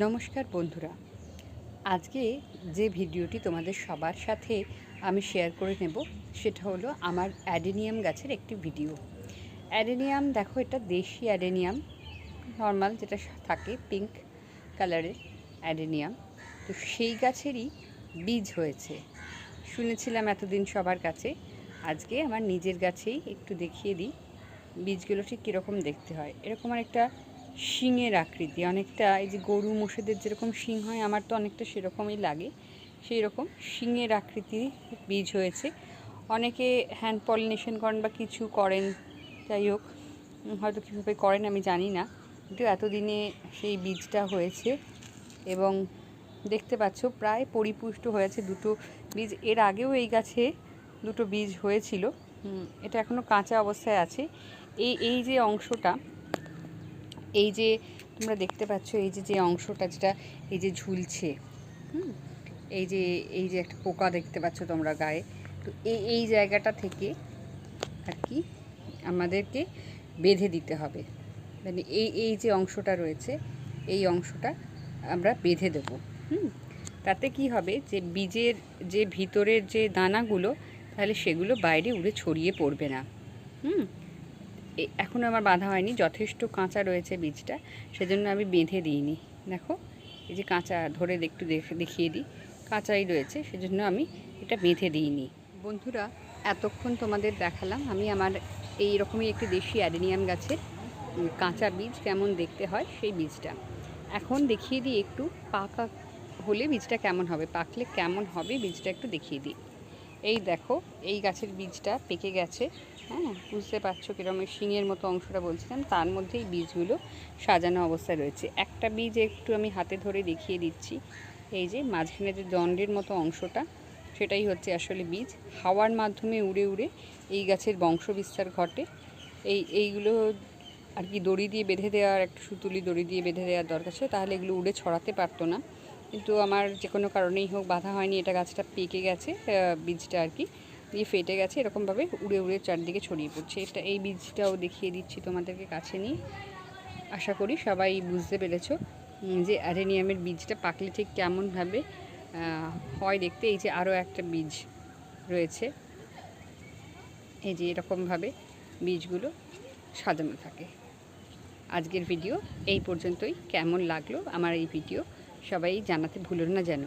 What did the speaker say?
নমস্কার বন্ধুরা। আজকে যে ভিডিওটি তোমাদের সবার সাথে আমি শেয়ার করে নেব, সেটা হলো আমার অ্যাডেনিয়াম গাছের একটি ভিডিও অ্যাডেনিয়াম, দেখো এটা দেশি অ্যাডেনিয়াম নর্মাল যেটা থাকে পিঙ্ক কালারের অ্যাডেনিয়াম। তো সেই গাছেরই বীজ হয়েছে। শুনেছিলাম এতদিন সবার কাছে। আজকে আমার নিজের গাছেই একটু দেখিয়ে দিই, বীজগুলো ঠিক কীরকম দেখতে হয়। এরকম আর একটা শিঙের আকৃতি। অনেকটা এই যে গরু মোষেদের যেরকম শিং হয়, আমার তো অনেকটা সেরকমই লাগে। সেই রকম শিঙের আকৃতি বীজ হয়েছে। অনেকে হ্যান্ড পলিনেশন করেন বা কিছু করেন, যাই হোক হয়তো কীভাবে করেন আমি জানি না। কিন্তু এতদিনে সেই বীজটা হয়েছে এবং দেখতে পাচ্ছ প্রায় পরিপুষ্ট হয়েছে দুটো বীজ। এর আগেও এই গাছে দুটো বীজ হয়েছিল। এটা এখনও কাঁচা অবস্থায় আছে। এই এই যে অংশটা এই যে তোমরা দেখতে পাচ্ছ, এই যে যে অংশটা যেটা, এই যে ঝুলছে, হুম? এই যে এই যে একটা পোকা দেখতে পাচ্ছ তোমরা গায়ে। তো এই এই জায়গাটা থেকে আর কি আমাদেরকে বেঁধে দিতে হবে। মানে এই এই যে অংশটা রয়েছে, এই অংশটা আমরা বেঁধে দেব, হুম? তাতে কি হবে যে বীজের যে ভিতরের যে দানাগুলো, তাহলে সেগুলো বাইরে উড়ে ছড়িয়ে পড়বে না, হুম? এখনও আমার বাঁধা হয়নি। যথেষ্ট কাঁচা রয়েছে বীজটা, সেজন্য আমি বেঁধে দিইনি। দেখো, এই যে কাঁচা, ধরে একটু দেখে দেখিয়ে দিই। কাঁচাই রয়েছে, সেজন্য আমি এটা বেঁধে দিইনি। বন্ধুরা, এতক্ষণ তোমাদের দেখালাম, আমি আমার এই রকমই একটি দেশি অ্যাডেনিয়াম গাছের কাঁচা বীজ কেমন দেখতে হয় সেই বীজটা। এখন দেখিয়ে দিই একটু পাকা হলে বীজটা কেমন হবে, পাকলে কেমন হবে বীজটা একটু দেখিয়ে দিই। এই দেখো, এই গাছের বীজটা পেকে গেছে। হ্যাঁ বুঝতে পারছ কীরকম শিঙের মতো অংশটা বলছিলাম, তার মধ্যে এই বীজগুলো সাজানো অবস্থায় রয়েছে। একটা বীজ একটু আমি হাতে ধরে দেখিয়ে দিচ্ছি, এই যে মাঝখানে যে দণ্ডের মতো অংশটা, সেটাই হচ্ছে আসলে বীজ। হাওয়ার মাধ্যমে উড়ে উড়ে এই গাছের বংশ বিস্তার ঘটে। এই, এইগুলো আর কি দড়ি দিয়ে বেঁধে দেওয়ার, একটা সুতুলি দড়ি দিয়ে বেঁধে দেওয়ার দরকার ছিল, তাহলে এগুলো উড়ে ছড়াতে পারতো না। কিন্তু আমার যে কোনো কারণেই হোক বাধা হয়নি, এটা গাছটা পেকে গেছে বীজটা আর কি। দিয়ে ফেটে গেছে, এরকমভাবে উড়ে উড়ে চারদিকে ছড়িয়ে পড়ছে। এটা এই বীজটাও দেখিয়ে দিচ্ছি তোমাদেরকে কাছে নিয়ে। আশা করি সবাই বুঝতে পেরেছ যে অ্যারেনিয়ামের বীজটা পাকলে ঠিক কেমনভাবে হয় দেখতে। এই যে আরও একটা বীজ রয়েছে, এই যে এরকমভাবে বীজগুলো সাজানো থাকে। আজকের ভিডিও এই পর্যন্তই। কেমন লাগল আমার এই ভিডিও সবাই জানাতে ভুলো না যেন।